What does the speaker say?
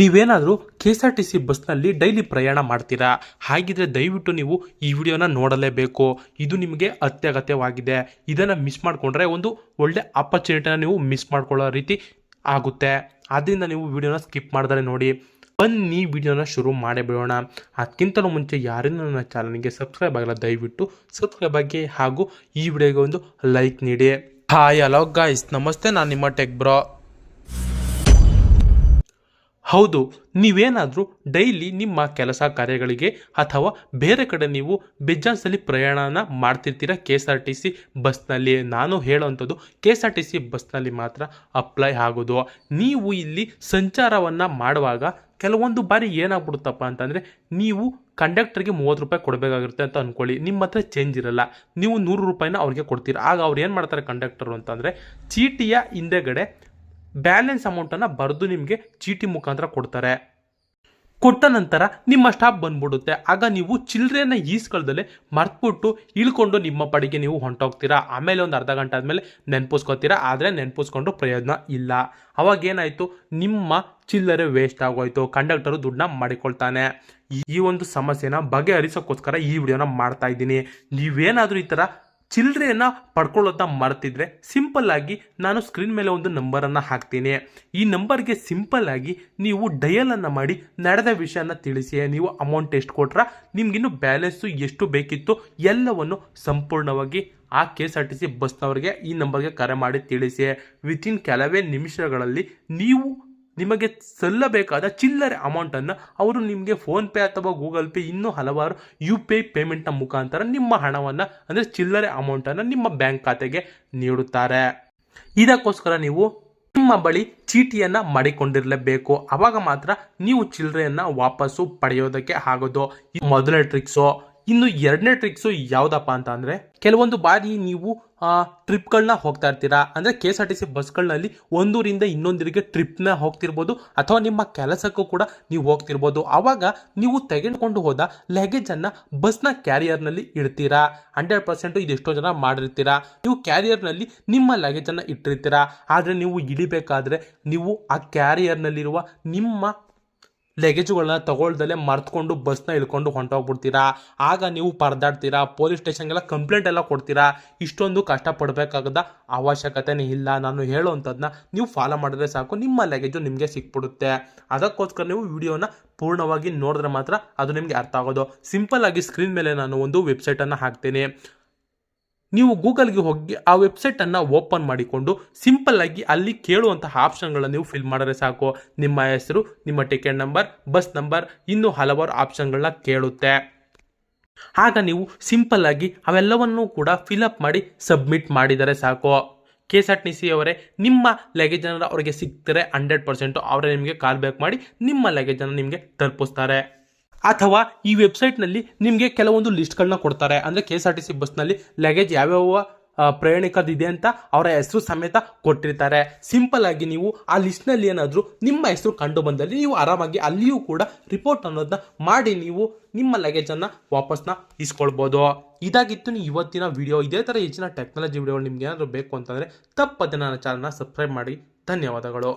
ನೀವೇನಾದರೂ K S R T C ಬಸ್ನಲ್ಲಿ daily ಪ್ರಯಾಣ ಮಾಡ್ತೀರಾ? ಹಾಗಿದ್ರೆ ದಯವಿಟ್ಟು ನೀವು ಈ ವಿಡಿಯೋನ ನೋಡಲೇಬೇಕು. ಇದು ನಿಮಗೆ ಅತ್ಯಗತ್ಯವಾಗಿದೆ. ಇದನ್ನು ಮಿಸ್ ಮಾಡಿಕೊಂಡ್ರೆ ಒಂದು ಒಳ್ಳೆ ಅಪರ್ಚುನಿಟಿನ ನೀವು ಮಿಸ್ ಮಾಡ್ಕೊಳ್ಳೋ ರೀತಿ ಆಗುತ್ತೆ. ಆದ್ದರಿಂದ ನೀವು ವಿಡಿಯೋನ ಸ್ಕಿಪ್ ಮಾಡಿದ್ರೆ ನೋಡಿ. ಬನ್ನಿ, ವಿಡಿಯೋನ ಶುರು ಮಾಡೇ ಬಿಡೋಣ. ಅದಕ್ಕಿಂತಲೂ ಮುಂಚೆ ಯಾರಿಂದ ನನ್ನ ಚಾನಲ್ಗೆ ಸಬ್ಸ್ಕ್ರೈಬ್ ಆಗಲ್ಲ, ದಯವಿಟ್ಟು ಸಬ್ಸ್ಕ್ರೈಬ್ ಆಗಿ ಹಾಗೂ ಈ ವಿಡಿಯೋಗೆ ಒಂದು ಲೈಕ್ ನೀಡಿ. ಹಾಯ್, ಹಲೋ ಗಾಯ್ಸ್ ನಮಸ್ತೆ, ನಾನು ನಿಮ್ಮ ಟೆಕ್ ಬ್ರೋ. ಹೌದು, ನೀವೇನಾದರೂ ಡೈಲಿ ನಿಮ್ಮ ಕೆಲಸ ಕಾರ್ಯಗಳಿಗೆ ಅಥವಾ ಬೇರೆ ಕಡೆ ನೀವು ಬೆಜ್ಜಾನ್ಸಲ್ಲಿ ಪ್ರಯಾಣನ ಮಾಡ್ತಿರ್ತೀರ? K S R T C ಬಸ್ನಲ್ಲಿ? ನಾನು ಹೇಳೋವಂಥದ್ದು K S R T C ಬಸ್ನಲ್ಲಿ ಮಾತ್ರ ಅಪ್ಲೈ ಆಗೋದು. ನೀವು ಇಲ್ಲಿ ಸಂಚಾರವನ್ನು ಮಾಡುವಾಗ ಕೆಲವೊಂದು ಬಾರಿ ಏನಾಗ್ಬಿಡುತ್ತಪ್ಪ ಅಂತಂದರೆ ನೀವು ಕಂಡಕ್ಟರ್ಗೆ ಮೂವತ್ತು ರೂಪಾಯಿ ಕೊಡಬೇಕಾಗಿರುತ್ತೆ ಅಂತ ಅಂದ್ಕೊಳ್ಳಿ ನಿಮ್ಮ ಹತ್ರ ಚೇಂಜ್ ಇರಲ್ಲ. ನೀವು ನೂರು ರೂಪಾಯಿನ ಅವ್ರಿಗೆ ಕೊಡ್ತೀರ. ಆಗ ಅವ್ರು ಏನು ಮಾಡ್ತಾರೆ ಕಂಡಕ್ಟರು ಅಂತಂದರೆ ಚೀಟಿಯ ಹಿಂದೆಗಡೆ ಬ್ಯಾಲೆನ್ಸ್ ಅಮೌಂಟನ್ನು ಬರೆದು ನಿಮಗೆ ಚೀಟಿ ಮುಖಾಂತರ ಕೊಡ್ತಾರೆ. ಕೊಟ್ಟ ನಂತರ ನಿಮ್ಮ ಸ್ಟಾಪ್ ಬಂದ್ಬಿಡುತ್ತೆ. ಆಗ ನೀವು ಚಿಲ್ಲರೆಯನ್ನು ಈಸ್ಕಳದಲ್ಲಿ ಮರ್ತ್ಬಿಟ್ಟು ಇಳ್ಕೊಂಡು ನಿಮ್ಮ ಪಡಿಗೆ ನೀವು ಹೊಂಟೋಗ್ತೀರಾ. ಆಮೇಲೆ ಒಂದು ಅರ್ಧ ಗಂಟೆ ಆದಮೇಲೆ ನೆನ್ಪಿಸ್ಕೋತೀರಾ. ಆದರೆ ನೆನ್ಪಿಸ್ಕೊಂಡು ಪ್ರಯೋಜನ ಇಲ್ಲ. ಅವಾಗ ಏನಾಯಿತು? ನಿಮ್ಮ ಚಿಲ್ಲರೆ ವೇಸ್ಟ್ ಆಗೋಯ್ತು. ಕಂಡಕ್ಟರು ದುಡ್ಡನ್ನ ಮಾಡಿಕೊಳ್ತಾನೆ. ಈ ಒಂದು ಸಮಸ್ಯೆನ ಬಗೆಹರಿಸೋಕ್ಕೋಸ್ಕರ ಈ ವಿಡಿಯೋನ ಮಾಡ್ತಾ ಇದ್ದೀನಿ. ನೀವೇನಾದರೂ ಈ ಥರ ಚಿಲ್ಲರೆಯನ್ನು ಪಡ್ಕೊಳ್ಳೋದನ್ನ ಮರ್ತಿದ್ರೆ ಸಿಂಪಲ್ ಆಗಿ ನಾನು ಸ್ಕ್ರೀನ್ ಮೇಲೆ ಒಂದು ನಂಬರನ್ನು ಹಾಕ್ತೀನಿ. ಈ ನಂಬರ್ಗೆ ಸಿಂಪಲ್ ಆಗಿ ನೀವು ಡಯಲನ್ನು ಮಾಡಿ ನಡೆದ ವಿಷಯನ ತಿಳಿಸಿ. ನೀವು ಅಮೌಂಟ್ ಎಷ್ಟು ಕೊಟ್ರ, ನಿಮ್ಗಿನ್ನು ಬ್ಯಾಲೆನ್ಸು ಎಷ್ಟು ಬೇಕಿತ್ತು ಎಲ್ಲವನ್ನು ಸಂಪೂರ್ಣವಾಗಿ ಆ K S R T C ಬಸ್ನವರಿಗೆ ಈ ನಂಬರ್ಗೆ ಕರೆ ಮಾಡಿ ತಿಳಿಸಿ. ವಿತಿನ್ ಕೆಲವೇ ನಿಮಿಷಗಳಲ್ಲಿ ನೀವು ನಿಮಗೆ ಸಲ್ಲಬೇಕಾದ ಚಿಲ್ಲರೆ ಅಮೌಂಟನ್ನು ಅವರು ನಿಮಗೆ ಫೋನ್ಪೇ ಅಥವಾ ಗೂಗಲ್ ಪೇ ಇನ್ನೂ ಹಲವಾರು ಯು ಪಿ ಐ ಪೇಮೆಂಟ್ನ ಮುಖಾಂತರ ನಿಮ್ಮ ಹಣವನ್ನು, ಅಂದರೆ ಚಿಲ್ಲರೆ ಅಮೌಂಟನ್ನು ನಿಮ್ಮ ಬ್ಯಾಂಕ್ ಖಾತೆಗೆ ನೀಡುತ್ತಾರೆ. ಇದಕ್ಕೋಸ್ಕರ ನೀವು ನಿಮ್ಮ ಬಳಿ ಚೀಟಿಯನ್ನು ಮಾಡಿಕೊಂಡಿರಲೇಬೇಕು. ಅವಾಗ ಮಾತ್ರ ನೀವು ಚಿಲ್ಲರೆಯನ್ನು ವಾಪಸ್ಸು ಪಡೆಯೋದಕ್ಕೆ ಆಗೋದು. ಮೊದಲನೇ ಟ್ರಿಕ್ಸು ಇನ್ನು ಎರಡನೇ ಟ್ರಿಕ್ಸು ಯಾವುದಪ್ಪ ಅಂತ ಅಂದರೆ ಕೆಲವೊಂದು ಬಾರಿ ನೀವು ಟ್ರಿಪ್ಗಳನ್ನ ಹೋಗ್ತಾ ಇರ್ತೀರಾ? ಅಂದರೆ K S R T C ಬಸ್ಗಳಲ್ಲಿ ಒಂದೂರಿಂದ ಇನ್ನೊಂದರಿಗೆ ಟ್ರಿಪ್ನ ಹೋಗ್ತಿರ್ಬೋದು, ಅಥವಾ ನಿಮ್ಮ ಕೆಲಸಕ್ಕೂ ಕೂಡ ನೀವು ಹೋಗ್ತಿರ್ಬೋದು. ಆವಾಗ ನೀವು ತೆಗೆದುಕೊಂಡು ಹೋದ ಲಗೇಜನ್ನು ಬಸ್ನ ಕ್ಯಾರಿಯರ್ನಲ್ಲಿ ಇಡ್ತೀರಾ? ಹಂಡ್ರೆಡ್ ಪರ್ಸೆಂಟು ಇದೆಷ್ಟೋ ಜನ ಮಾಡಿರ್ತೀರಾ? ನೀವು ಕ್ಯಾರಿಯರ್ನಲ್ಲಿ ನಿಮ್ಮ ಲಗೇಜನ್ನು ಇಟ್ಟಿರ್ತೀರಾ? ಆದರೆ ನೀವು ಇಳಿಬೇಕಾದ್ರೆ ನೀವು ಆ ಕ್ಯಾರಿಯರ್ನಲ್ಲಿರುವ ನಿಮ್ಮ ಲಗೇಜುಗಳನ್ನ ತಗೊಳ್ದಲ್ಲೇ ಮರ್ತ್ಕೊಂಡು ಬಸ್ನ ಇಳ್ಕೊಂಡು ಹೊಂಟೋಗ್ಬಿಡ್ತೀರಾ? ಆಗ ನೀವು ಪರದಾಡ್ತೀರಾ? ಪೊಲೀಸ್ ಸ್ಟೇಷನ್ಗೆಲ್ಲ ಕಂಪ್ಲೇಂಟ್ ಎಲ್ಲ ಕೊಡ್ತೀರಾ? ಇಷ್ಟೊಂದು ಕಷ್ಟಪಡಬೇಕಾಗದ ಅವಶ್ಯಕತೆನೇ ಇಲ್ಲ. ನಾನು ಹೇಳೋವಂಥದ್ದನ್ನ ನೀವು ಫಾಲೋ ಮಾಡಿದ್ರೆ ಸಾಕು, ನಿಮ್ಮ ಲಗೇಜು ನಿಮಗೆ ಸಿಕ್ಬಿಡುತ್ತೆ. ಅದಕ್ಕೋಸ್ಕರ ನೀವು ವಿಡಿಯೋನ ಪೂರ್ಣವಾಗಿ ನೋಡಿದ್ರೆ ಮಾತ್ರ ಅದು ನಿಮಗೆ ಅರ್ಥ ಆಗೋದು. ಸಿಂಪಲ್ ಆಗಿ ಸ್ಕ್ರೀನ್ ಮೇಲೆ ನಾನು ಒಂದು ವೆಬ್ಸೈಟನ್ನು ಹಾಕ್ತೀನಿ. ನೀವು ಗೂಗಲ್ಗೆ ಹೋಗಿ ಆ ವೆಬ್ಸೈಟನ್ನು ಓಪನ್ ಮಾಡಿಕೊಂಡು ಸಿಂಪಲ್ ಆಗಿ ಅಲ್ಲಿ ಕೇಳುವಂತಹ ಆಪ್ಷನ್ಗಳನ್ನು ನೀವು ಫಿಲ್ ಮಾಡಿದ್ರೆ ಸಾಕು. ನಿಮ್ಮ ಹೆಸರು, ನಿಮ್ಮ ಟಿಕೆಟ್ ನಂಬರ್, ಬಸ್ ನಂಬರ್, ಇನ್ನೂ ಹಲವಾರು ಆಪ್ಷನ್ಗಳನ್ನ ಕೇಳುತ್ತೆ. ಆಗ ನೀವು ಸಿಂಪಲ್ ಆಗಿ ಅವೆಲ್ಲವನ್ನೂ ಕೂಡ ಫಿಲಪ್ ಮಾಡಿ ಸಬ್ಮಿಟ್ ಮಾಡಿದರೆ ಸಾಕು. K S R T C ಅವರೇ, ನಿಮ್ಮ ಲಗೇಜನ್ನು ಅವರಿಗೆ ಸಿಗ್ತಾರೆ ಹಂಡ್ರೆಡ್ ಪರ್ಸೆಂಟು ಅವರೇ ನಿಮಗೆ ಕಾಲ್ ಬ್ಯಾಕ್ ಮಾಡಿ ನಿಮ್ಮ ಲಗೇಜನ್ನು ನಿಮಗೆ ತಲುಪಿಸ್ತಾರೆ. ಅಥವಾ ಈ ವೆಬ್ಸೈಟ್ನಲ್ಲಿ ನಿಮಗೆ ಕೆಲವೊಂದು ಲಿಸ್ಟ್ಗಳನ್ನ ಕೊಡ್ತಾರೆ. ಅಂದರೆ K S R T C ಬಸ್ನಲ್ಲಿ ಲಗೇಜ್ ಯಾವ್ಯಾವ ಪ್ರಯಾಣಿಕದಿದೆ ಅಂತ ಅವರ ಹೆಸರು ಸಮೇತ ಕೊಟ್ಟಿರ್ತಾರೆ. ಸಿಂಪಲ್ ಆಗಿ ನೀವು ಆ ಲಿಸ್ಟ್ನಲ್ಲಿ ಏನಾದರೂ ನಿಮ್ಮ ಹೆಸರು ಕಂಡು ಬಂದಲ್ಲಿ ನೀವು ಆರಾಮಾಗಿ ಅಲ್ಲಿಯೂ ಕೂಡ ರಿಪೋರ್ಟ್ ಅನ್ನೋದನ್ನ ಮಾಡಿ ನೀವು ನಿಮ್ಮ ಲಗೇಜನ್ನು ವಾಪಸ್ನ ಇಸ್ಕೊಳ್ಬೋದು. ಇದಾಗಿತ್ತು ನೀವು ಇವತ್ತಿನ ವಿಡಿಯೋ ಇದೇ ಥರ ಹೆಚ್ಚಿನ ಟೆಕ್ನಾಲಜಿ ವಿಡಿಯೋಗಳು ನಿಮ್ಗೆ ಏನಾದರೂ ಬೇಕು ಅಂತಂದರೆ ತಪ್ಪದೆ ನನ್ನ ಚಾನಲ್ನ ಸಬ್ಸ್ಕ್ರೈಬ್ ಮಾಡಿ. ಧನ್ಯವಾದಗಳು.